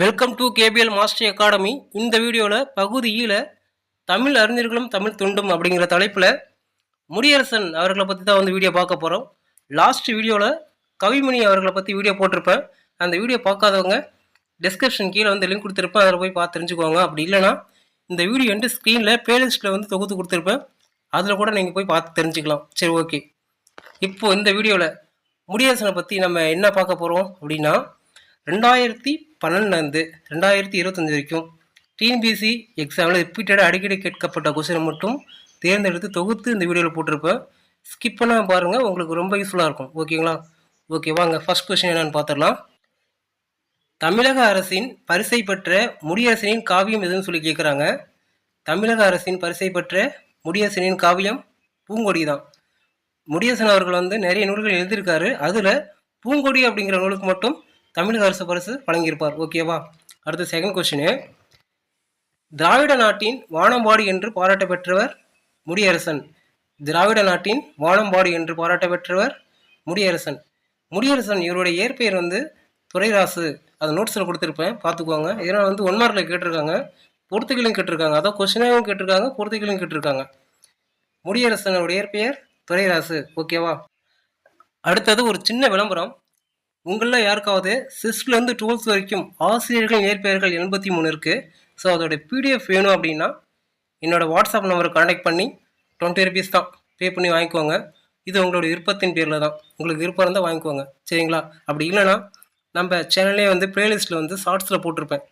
KPL master academy இந்த வீடியோவில் பகுதியில் தமிழ் அறிஞர்களும் தமிழ் தொண்டும் அப்படிங்கிற தலைப்பில் முடியரசன் அவர்களை பற்றி தான் வந்து வீடியோ பார்க்க போகிறோம் லாஸ்ட் வீடியோவில் கவிமணி அவர்களை பற்றி வீடியோ போட்டிருப்பேன். அந்த வீடியோ பார்க்காதவங்க டிஸ்கிரிப்ஷன் கீழே வந்து லிங்க் கொடுத்துருப்பேன். அதில் போய் பார்த்து தெரிஞ்சுக்கோங்க. அப்படி இல்லைனா இந்த வீடியோ வந்து ஸ்க்ரீனில் பிளேலிஸ்ட்டில் வந்து தொகுத்து கொடுத்துருப்பேன். அதில் கூட நீங்கள் போய் பார்த்து தெரிஞ்சுக்கலாம். சரி ஓகே இப்போது இந்த வீடியோவில் முடியரசனை பற்றி நம்ம என்ன பார்க்க போகிறோம் அப்படின்னா ரெண்டாயிரத்தி பன்னெண்டுலேருந்து ரெண்டாயிரத்தி இருபத்தஞ்சி வரைக்கும் டிஎன்பிசி எக்ஸாமில் ரிப்பீட்டடாக அடிக்கடி கேட்கப்பட்ட கொஸ்டினை மட்டும் தேர்ந்தெடுத்து தொகுத்து இந்த வீடியோவில் போட்டிருப்பேன். ஸ்கிப் பண்ணால் பாருங்கள் உங்களுக்கு ரொம்ப யூஸ்ஃபுல்லாக இருக்கும். ஓகேங்களா ஓகே வாங்க ஃபர்ஸ்ட் கொஸ்டின் என்னென்னு பார்த்துடலாம். தமிழக அரசின் பரிசை பெற்ற முடியரசனின் காவியம் எதுன்னு சொல்லி கேட்குறாங்க தமிழக அரசின் பரிசை பெற்ற முடியரசனின் காவியம் பூங்கொடி தான். முடியரசன் அவர்கள் வந்து நிறைய நூல்கள் எழுதியிருக்காரு. அதில் பூங்கொடி அப்படிங்கிற நூலுக்கு மட்டும் தமிழக அரசு பரிசு வழங்கியிருப்பார். ஓகேவா அடுத்த செகண்ட் கொஸ்டின் திராவிட நாட்டின் வானம்பாடி என்று பாராட்ட பெற்றவர் முடியரசன். திராவிட நாட்டின் வானம்பாடி என்று பாராட்ட பெற்றவர் முடியரசன். முடியரசன் இவருடைய இயற்பெயர் வந்து துறைராசு அது நோட்ஸில் கொடுத்துருப்பேன். பார்த்துக்கோங்க. இதனால் வந்து ஒன் மார்க்கில் கேட்டிருக்காங்க. பொறுத்துக்களையும் கேட்டிருக்காங்க. அதான் கொஸ்டினாகவும் கேட்டிருக்காங்க. பொறுத்துக்களையும் கேட்டிருக்காங்க. முடியரசனுடைய இயற்பெயர் துறைராசு ஓகேவா அடுத்தது ஒரு சின்ன விளம்பரம். உங்களில் யாருக்காவது சிக்ஸ்த்லேருந்து டுவெல்த் வரைக்கும் ஆசிரியர்கள் நேர்பெயர்கள் எண்பத்தி மூணு இருக்குது ஸோ அதோடய பிடிஎஃப் வேணும் அப்படின்னா என்னோடய வாட்ஸ்அப் நம்பரை கான்டாக்ட் பண்ணி டுவெண்ட்டி ருபீஸ் தான் பே பண்ணி வாங்கிக்கோங்க. இது உங்களோட விருப்பத்தின் பேரில் தான். உங்களுக்கு விருப்பம் இருந்தால் வாங்கிக்கோங்க. சரிங்களா? அப்படி இல்லைன்னா நம்ம சேனல்லே வந்து ப்ளேலிஸ்ட்டில் வந்து ஷார்ட்ஸில் போட்டிருப்பேன்.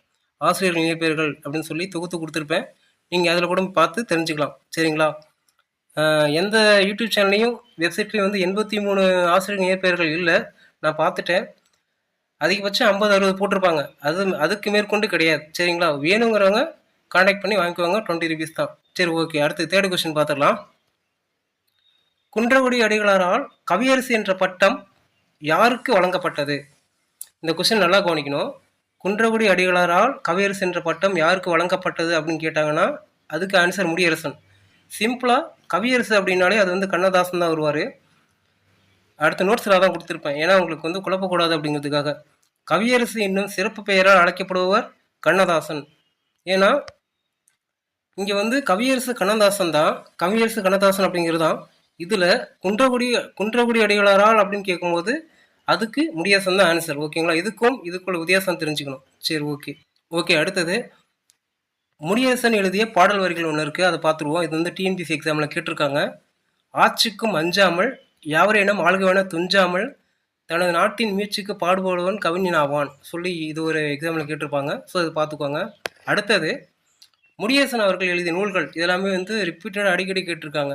ஆசிரியர்கள் நேர்பெயர்கள் அப்படின்னு சொல்லி தொகுத்து கொடுத்துருப்பேன். நீங்கள் அதில் கூட பார்த்து தெரிஞ்சுக்கலாம். சரிங்களா? எந்த யூடியூப் சேனல்லையும் வெப்சைட்லேயும் வந்து எண்பத்தி மூணு ஆசிரியர் நேர்பெயர்கள் இல்லை. நான் பார்த்துட்டேன். அதிகபட்சம் ஐம்பது அறுபது போட்டிருப்பாங்க. அது அதுக்கு மேற்கொண்டு கிடையாது. சரிங்களா? வேணுங்கிறவங்க காண்டாக்ட் பண்ணி வாங்கிக்குவாங்க டுவெண்ட்டி ருபீஸ் தான். சரி ஓகே அடுத்து தேர்ட் கொஸ்டின் பார்த்துக்கலாம் குன்றக்குடி அடிகளாரால் கவியரசு என்ற பட்டம் யாருக்கு வழங்கப்பட்டது? இந்த கொஸ்டின் நல்லா கவனிக்கணும். குன்றக்குடி அடிகளாரால் கவியரசு என்ற பட்டம் யாருக்கு வழங்கப்பட்டது அப்படின்னு கேட்டாங்கன்னா அதுக்கு ஆன்சர் முடியரசன். சிம்பிளாக கவியரசு அப்படின்னாலே அது வந்து கண்ணதாசன் தான் வருவார். அடுத்த நோட்ஸில் தான் கொடுத்துருப்பேன். ஏன்னா உங்களுக்கு வந்து குழப்பக்கூடாது அப்படிங்கிறதுக்காக. கவியரசு என்னும் சிறப்பு பெயரால் அழைக்கப்படுபவர் கண்ணதாசன். ஏன்னா இங்கே வந்து கவியரசு கண்ணதாசன் தான். கவியரசு கண்ணதாசன் அப்படிங்கிறது தான். இதில் குன்றக்குடி குன்றக்குடி அடிகளாரால் அப்படின்னு கேட்கும்போது அதுக்கு முடியாசன் தான் ஆன்சர் ஓகேங்களா இதுக்கும் இதுக்குள்ள வித்தியாசம் தெரிஞ்சுக்கணும். சரி ஓகே ஓகே அடுத்தது. முடியரசன் எழுதிய பாடல் வரிகள் ஒன்று இருக்குது அதை பார்த்துருவோம். இது வந்து டிஎன்பிசி எக்ஸாமில் கேட்டிருக்காங்க. ஆட்சிக்கும் அஞ்சாமல் யாவரேனும் ஆள்கவன துஞ்சாமல் தனது நாட்டின் மீட்சிக்கு பாடுபடுவன் கவிஞனாவான் சொல்லி இது ஒரு எக்ஸாம்பிள் கேட்டிருப்பாங்க. ஸோ இது பார்த்துக்கோங்க. அடுத்தது முடியேசன் அவர்கள் எழுதிய நூல்கள் இதெல்லாமே வந்து ரிப்பீட்டடாக அடிக்கடி கேட்டிருக்காங்க.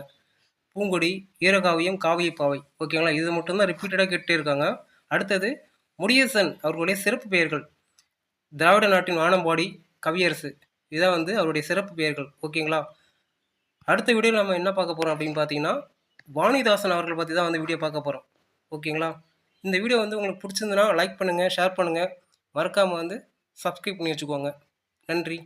பூங்கொடி ஈரகாவியம் காவியப்பாவை. ஓகேங்களா இது மட்டும்தான் ரிப்பீட்டடாக கேட்டே இருக்காங்க. அடுத்தது முடியேசன் அவர்களுடைய சிறப்பு பெயர்கள். திராவிட நாட்டின் வானம்பாடி கவியரசு. இதான் வந்து அவருடைய சிறப்பு பெயர்கள். ஓகேங்களா அடுத்த வீடியோ நம்ம என்ன பார்க்க போகிறோம் அப்படின்னு பார்த்தீங்கன்னா வாணிதாசன் அவர்கள் பற்றி தான் வந்து வீடியோ பார்க்க போகிறோம் ஓகேங்களா? இந்த வீடியோ வந்து உங்களுக்கு பிடிச்சிருந்துன்னா லைக் பண்ணுங்கள் ஷேர் பண்ணுங்கள் மறக்காமல் வந்து சப்ஸ்கிரைப் பண்ணி வச்சுக்கோங்க. நன்றி.